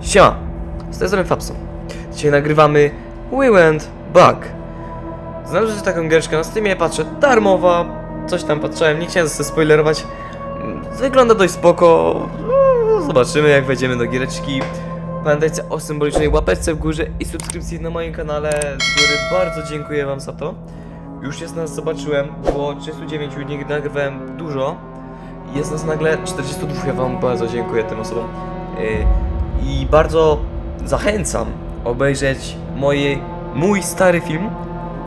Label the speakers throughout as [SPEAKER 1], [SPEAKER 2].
[SPEAKER 1] Siema, z tej strony Fabson. Dzisiaj nagrywamy We Went Back. Znalazłem taką giereczkę na Steamie, patrzę, darmowa, coś tam patrzyłem, nie chciałem sobie spoilerować. Mm, Wygląda dość spoko, no, zobaczymy jak wejdziemy do giereczki. Pamiętajcie o symbolicznej łapeczce w górze i subskrypcji na moim kanale, z góry bardzo dziękuję wam za to. Już jest nas, zobaczyłem, było 39, nie nagrywałem dużo. Jest nas nagle 42, ja wam bardzo dziękuję tym osobom. I bardzo zachęcam obejrzeć moje, mój stary film,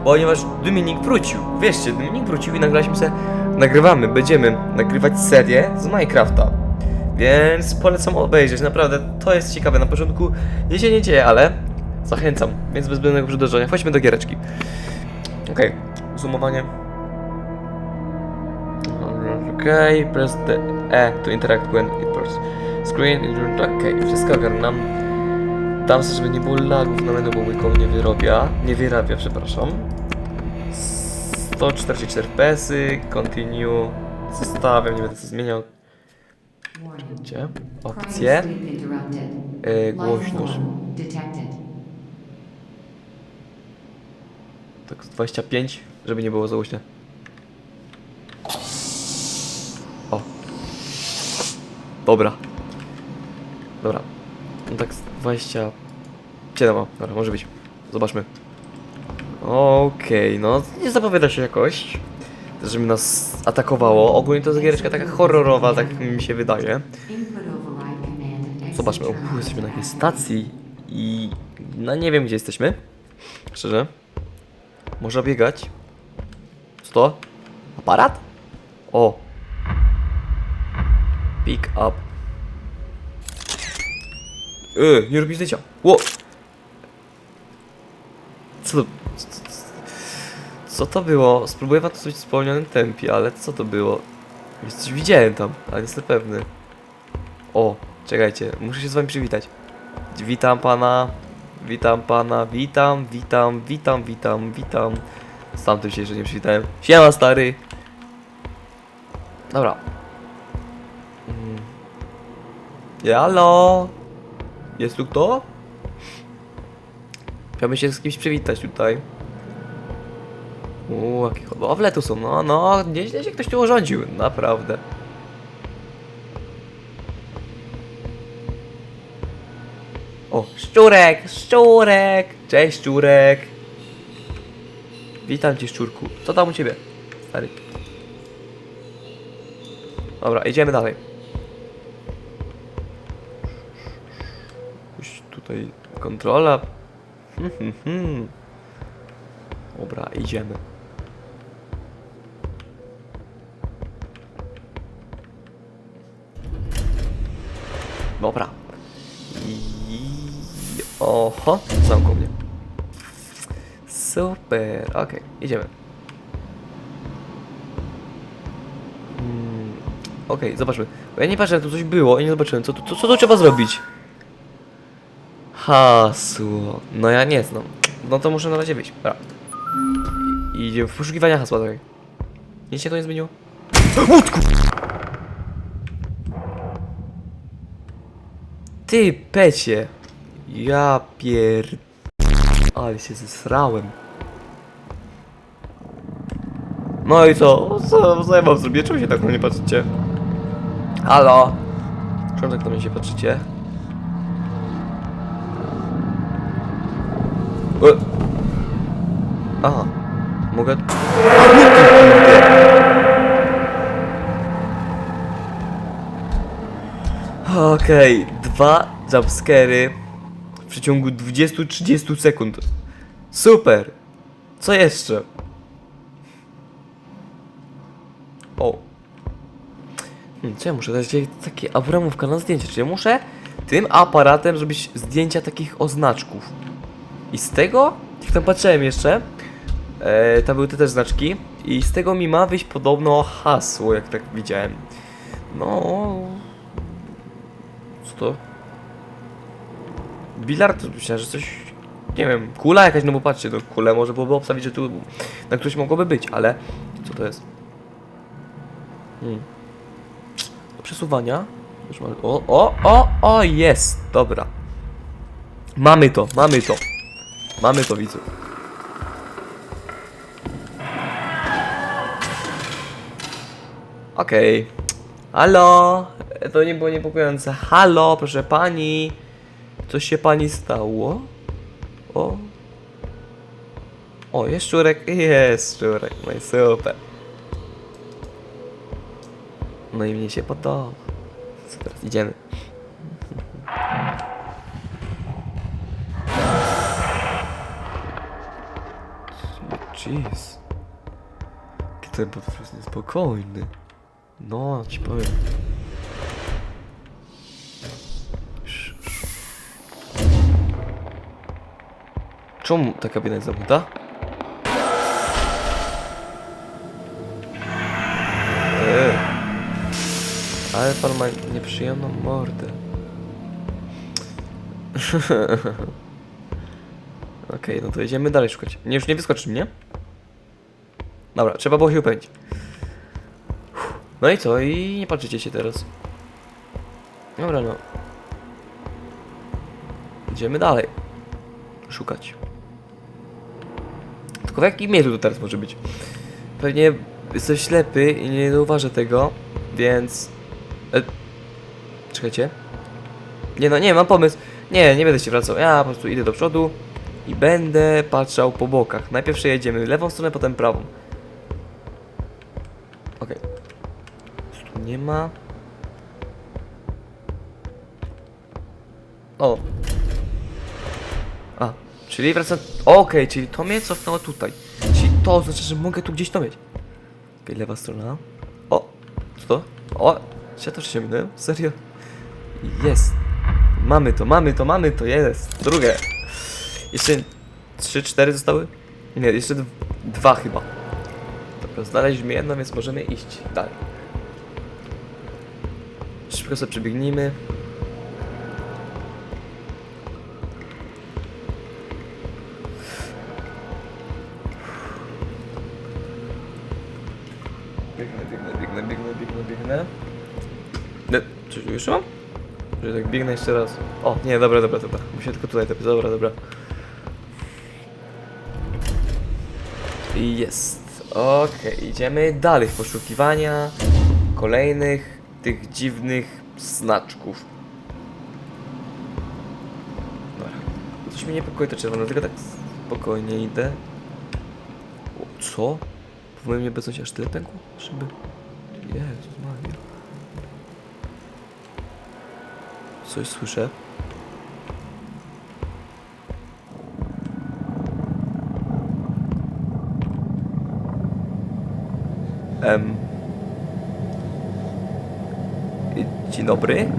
[SPEAKER 1] ponieważ Dominik wrócił. Wierzcie, Dominik wrócił i nagraliśmy sobie, nagrywamy, będziemy nagrywać serię z Minecrafta. Więc polecam obejrzeć, naprawdę to jest ciekawe. Na początku nic się nie dzieje, ale zachęcam, więc bez zbędnego przedłużania. Chodźmy do giereczki. Okej, zoomowanie. Okej, press the E to interact when it bursts. Screen, okej, wszystko ogarnam. Dam sobie, żeby nie było lagów na menu, bo mój nie wyrobia. Nie wyrabia, przepraszam. 144 fps, continue. Zostawiam, nie będę co zmieniał. Gdzie? Opcje. E, głośność. Tak z 25, żeby nie było za głośne. Dobra. Dobra. Tak z 27. o, Dobra, może być. Zobaczmy. Okej, no nie zapowiada się jakoś, żeby nas atakowało. Ogólnie to jest giereczka taka horrorowa, tak mi się wydaje. Zobaczmy, o, jesteśmy na jakiejś stacji i no nie wiem gdzie jesteśmy. Szczerze. Można biegać. Co to? Aparat? O. Pick up. Yy, nie robi zdjęcia. Ło! Co to? Co, to było? Spróbuję wam to coś w wspomnianym tempie, ale co to było? Coś widziałem tam, ale jestem pewny. O, czekajcie, muszę się z wami przywitać. Witam pana. Witam pana, witam, witam, witam, witam, witam. Z tamtym się jeszcze nie przywitałem. Siema stary. Dobra. Mm. Halo? Jest tu kto? Chciałbym się z kimś przywitać tutaj. Uuu, jakie hodowle tu są, no, no, nieźle się ktoś tu urządził, naprawdę. O, szczurek, szczurek! Cześć, szczurek! Witam cię, szczurku. Co tam u ciebie, stary? Dobra, idziemy dalej. Już tutaj kontrola. Hmm, hmm, hmm. Dobra, idziemy. Dobra. I... Oho, zamknął mnie. Super, okej, idziemy. Mm, okej, zobaczmy. Bo ja nie patrzę, tu coś było i nie zobaczyłem, co tu, co, co tu trzeba zrobić? Hasło. No ja nie znam. No to muszę na razie wyjść. Dobra. I idziemy w poszukiwania hasła, tak. Nic się to nie zmieniło? Łódku! Ty, pecie! Ja pier... Ale się zesrałem. No i co? Co, co ja wam zrobię? Czemu się tak na mnie patrzycie? Halo? Czemu tak na mnie się patrzycie? E. Aha. Mogę... Okej, dwa jumpscary w przeciągu 20-30 sekund. Super! Co jeszcze? O. Hmm, co ja muszę dać takie abramówka na zdjęcie? Czy ja muszę tym aparatem zrobić zdjęcia takich oznaczków? I z tego, jak tam patrzyłem jeszcze, e, tam były te też znaczki i z tego mi ma wyjść podobno hasło, jak tak widziałem. No... Co to? Bilard? Myślałem, że coś... Nie wiem, kula jakaś, no bo patrzcie, no kulę może byłoby obstawić, że tu na którymś mogłoby być, ale... Co to jest? Hmm. Do przesuwania. O, o, o, o, jest! Dobra. Mamy to, mamy to. Mamy to, widzu. Okej. Halo? To nie było niepokojące. Halo, proszę pani. Coś się pani stało? O. O, jest szczurek. Jest szczurek. No i super. No i mnie się podoba. Co teraz idziemy? Jeez. Ten po prostu niespokojny. No, ci powiem. Czemu ta kabina jest zamknięta? Eee. Ale pan ma nieprzyjemną mordę. Okej, no to idziemy dalej szukać. Nie, już nie wyskoczy mnie? Dobra, trzeba było się upędzić. No i co? I nie patrzycie się teraz. Dobra, no. Idziemy dalej. Szukać. Tylko w jakim miejscu to teraz może być? Pewnie jesteś ślepy i nie zauważę tego, więc... E... Czekajcie. Nie no, nie, mam pomysł. Nie, nie będę się wracał. Ja po prostu idę do przodu i będę patrzał po bokach. Najpierw przejedziemy lewą stronę, potem prawą. Okej. Tu nie ma. O. A, czyli wracam. Okej, czyli to mnie cofnęło tutaj. Czyli to oznacza, że mogę tu gdzieś to mieć. Okej, lewa strona. O, co to? O, czy ja to minąłem? Serio? Jest. Mamy to, mamy to, mamy to, jest. Drugie. Jeszcze trzy, cztery zostały? Nie, jeszcze dwa chyba. Dobra, znaleźliśmy jedno, więc możemy iść dalej. Szybko sobie przebiegnijmy. Biegnę, biegnę, biegnę, biegnę, biegnę, tu jeszcze mam? Że tak biegnę jeszcze raz. O, nie, dobra, dobra, dobra. Muszę tylko tutaj tapić. Dobra, dobra. Jest. Okej, idziemy dalej w poszukiwania kolejnych tych dziwnych znaczków. Dobra. Coś mnie niepokoi to czerwone, tylko tak spokojnie idę. O, co? W moim nieobecności aż tyle pękło? Żeby... Jezus Maria. Coś słyszę. Y, Dzień dobry.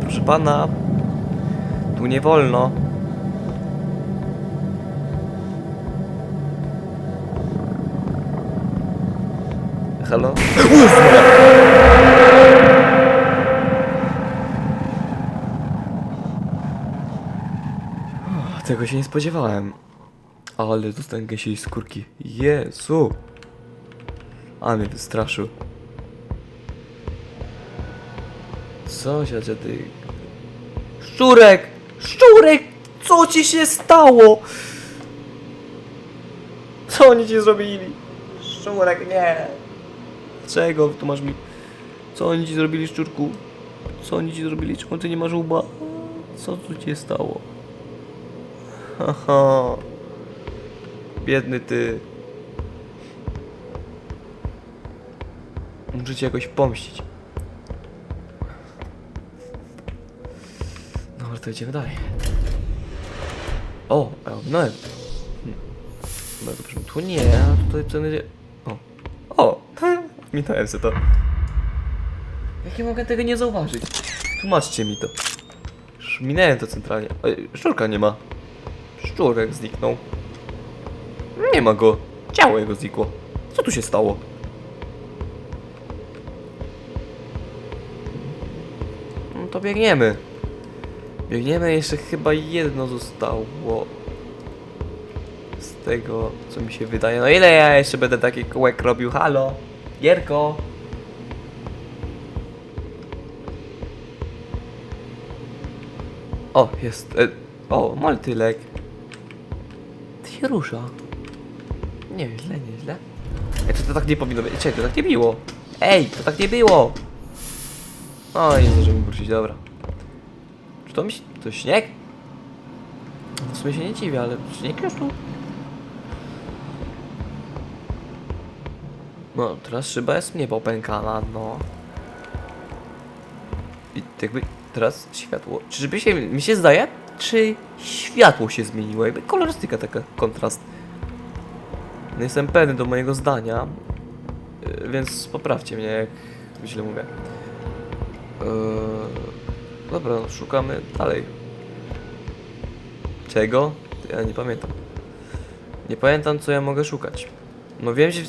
[SPEAKER 1] Proszę pana. Tu nie wolno. Halo? Tego się nie spodziewałem. Ale dostałem gęsiej skórki. Jezu! A mnie wystraszył. Co się dziady? Szczurek! Szczurek! Co ci się stało? Co oni ci zrobili? Szczurek, nie! Czego tu masz mi? Co oni ci zrobili, szczurku? Co oni ci zrobili? Czemu ty nie masz łba? Co tu ci się stało? Haha. Biedny ty. Muszę cię jakoś pomścić. Dobra, to idziemy dalej. O. Hmm. No dobrze, tu nie, a tutaj co będzie... O, o, minąłem sobie to. Jak ja mogę tego nie zauważyć? Tłumaczcie mi to. Już minąłem to centralnie. Oj, szczurka nie ma. Szczurek zniknął. Nie ma go. Ciało jego znikło. Co tu się stało? Biegniemy. Biegniemy, jeszcze chyba jedno zostało. Z tego, co mi się wydaje. No ile ja jeszcze będę taki kółek robił? Halo? Gierko? O, jest. E, o, multilek. Ty się rusza. Nie, źle, nie, źle. Ej, to, to tak nie powinno być. Czekaj, to tak nie było. Ej, to tak nie było. O, nie zdążymy wrócić, dobra. Czy to mi się... To śnieg? W sumie się nie dziwię, ale śnieg już tu. No, teraz szyba jest mniej popękana, no. I jakby teraz światło. Czyżby się, mi się zdaje, czy światło się zmieniło? Jakby kolorystyka taka, kontrast. Nie jestem pewny do mojego zdania, yy, więc poprawcie mnie, jak źle mówię. Yy, dobra, no, szukamy dalej. Czego? Ja nie pamiętam. Nie pamiętam, co ja mogę szukać. No wiem, że,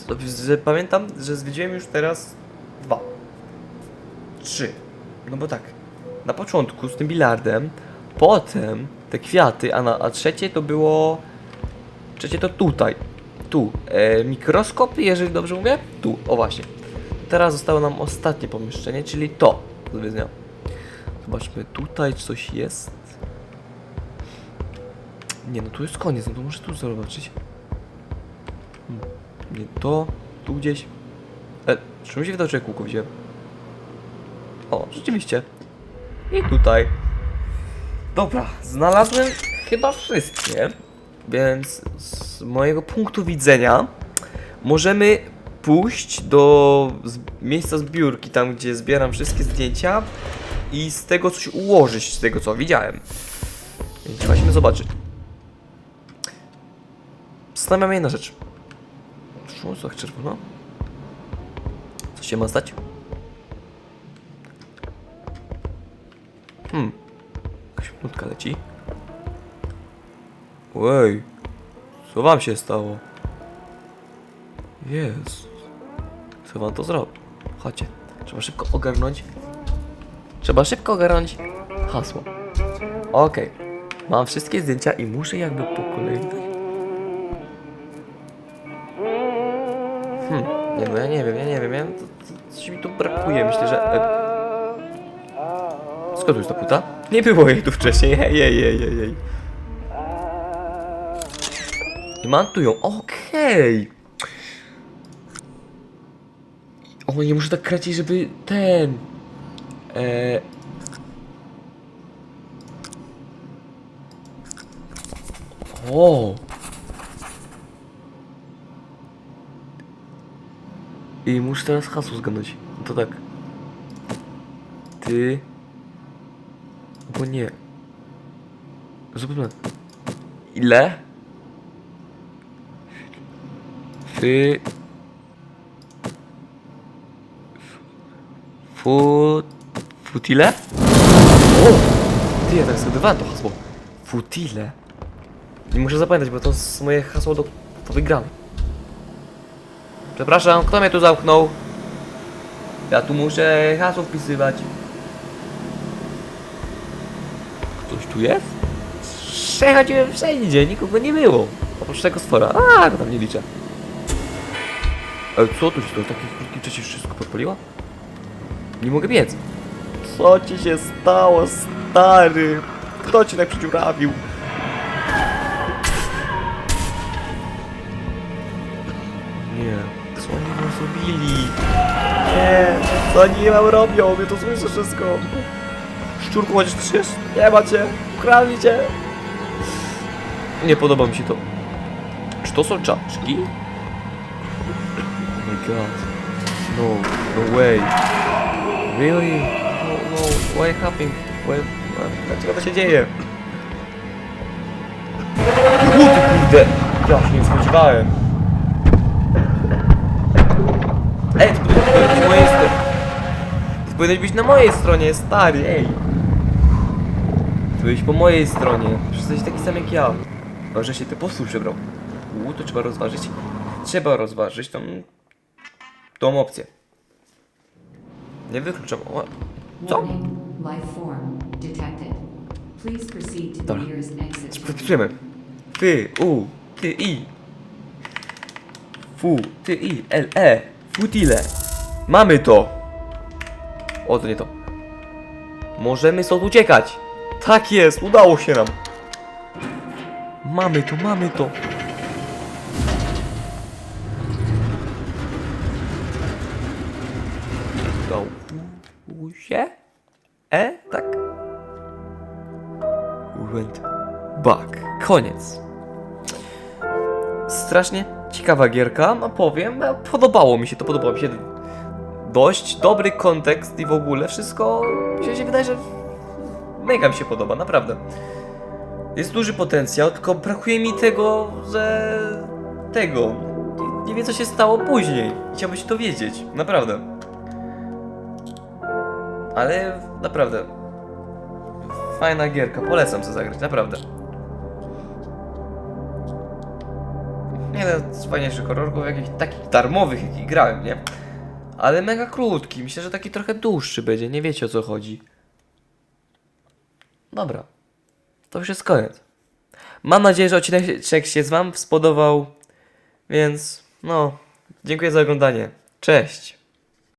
[SPEAKER 1] że pamiętam, że zwiedziłem już teraz dwa. Trzy. No bo tak. Na początku z tym bilardem, potem te kwiaty, a, na, a trzecie to było. Trzecie to tutaj. Tu. E, jeżeli dobrze mówię? Tu, o właśnie. Teraz zostało nam ostatnie pomieszczenie, czyli to do zwiedzenia. Zobaczmy, tutaj coś jest. Nie, no tu jest koniec, no to muszę tu zobaczyć. Hmm. Nie to, tu gdzieś. E, czy mi się wydaje, kółko? O, rzeczywiście. I tutaj. Dobra, znalazłem chyba wszystkie. Więc z mojego punktu widzenia możemy pójść do miejsca zbiórki, tam gdzie zbieram wszystkie zdjęcia i z tego coś ułożyć, z tego co widziałem. Więc chodźmy zobaczyć. Zastanawiam jedna rzecz. Czemu jest tak czerwono? Co się ma stać? Hmm. Jakaś minutka leci. Ej. Co wam się stało? Jezus. Co wam to zrobił? Chodźcie. Trzeba szybko ogarnąć. Trzeba szybko ogarnąć hasło. Okej. Mam wszystkie zdjęcia i muszę jakby po kolei. Hmm. Nie no, ja nie wiem, ja nie wiem, ja, to, to, coś mi tu brakuje, myślę, że... E... Skąd jest ta płyta? Nie było jej tu wcześniej, jej, jej, jej, jej. I mam tu ją, okej. O, nie muszę tak kracić, żeby ten... E... O! I muszę teraz hasło zgadnąć. No to tak. Ty. Albo nie. Zróbmy. Ile? Ty. Fu... Futile? O! Ty, ja tak zgadywałem to hasło. Futile. Nie muszę zapamiętać, bo to jest moje hasło do, do wygranej. Przepraszam, kto mnie tu zamknął? Ja tu muszę hasło wpisywać. Ktoś tu jest? Przechodziłem wszędzie, nikogo nie było. Oprócz tego stwora. A, go tam nie liczę. Ale co tu się stało? W takiej krótkiej czasie wszystko podpaliło? Nie mogę biec. Co ci się stało, stary? Kto ci tak przydziurawił? Nie, co oni nam zrobili? Nie, co oni nam robią? My to słyszę wszystko. Szczurku, chociaż też jest? Nie macie, ukradli cię. Nie podoba mi się to. Czy to są czaczki? Oh my god. No, no way. Really? No, no, why happening? Why, dlaczego to się dzieje? O ty kurde! Ja się nie spodziewałem. Ej, ty powinieneś być mojej stronie. Ty powinieneś być na mojej stronie, stary, ej. Ty byłeś po mojej stronie. Przecież jesteś taki sam jak ja. Może się ty posłuch przebrał. U, to trzeba rozważyć. Trzeba rozważyć tą... tą opcję. Nie wykluczam. O, co? Dobra. Wpisujemy. Fy, u, ty, i. Fu, ty, i, l, e. Futile. Mamy to. O, to nie to. Możemy stąd uciekać. Tak jest, udało się nam. Mamy to, mamy to. Udało się? E, tak? Went back. Koniec. Strasznie ciekawa gierka, no powiem, e, podobało mi się to, podobało mi się dość dobry kontekst i w ogóle wszystko mi się, wydaje, że mega mi się podoba, naprawdę. Jest duży potencjał, tylko brakuje mi tego, że tego. Nie, nie wiem co się stało później. Chciałbym się dowiedzieć, naprawdę. Ale naprawdę. Fajna gierka, polecam sobie zagrać, naprawdę. Jeden z fajniejszych horrorów, jakichś takich darmowych, jakich grałem, nie? Ale mega krótki, myślę, że taki trochę dłuższy będzie, nie wiecie o co chodzi. Dobra, to już jest koniec. Mam nadzieję, że odcinek się Wam spodobał, więc no, dziękuję za oglądanie. Cześć!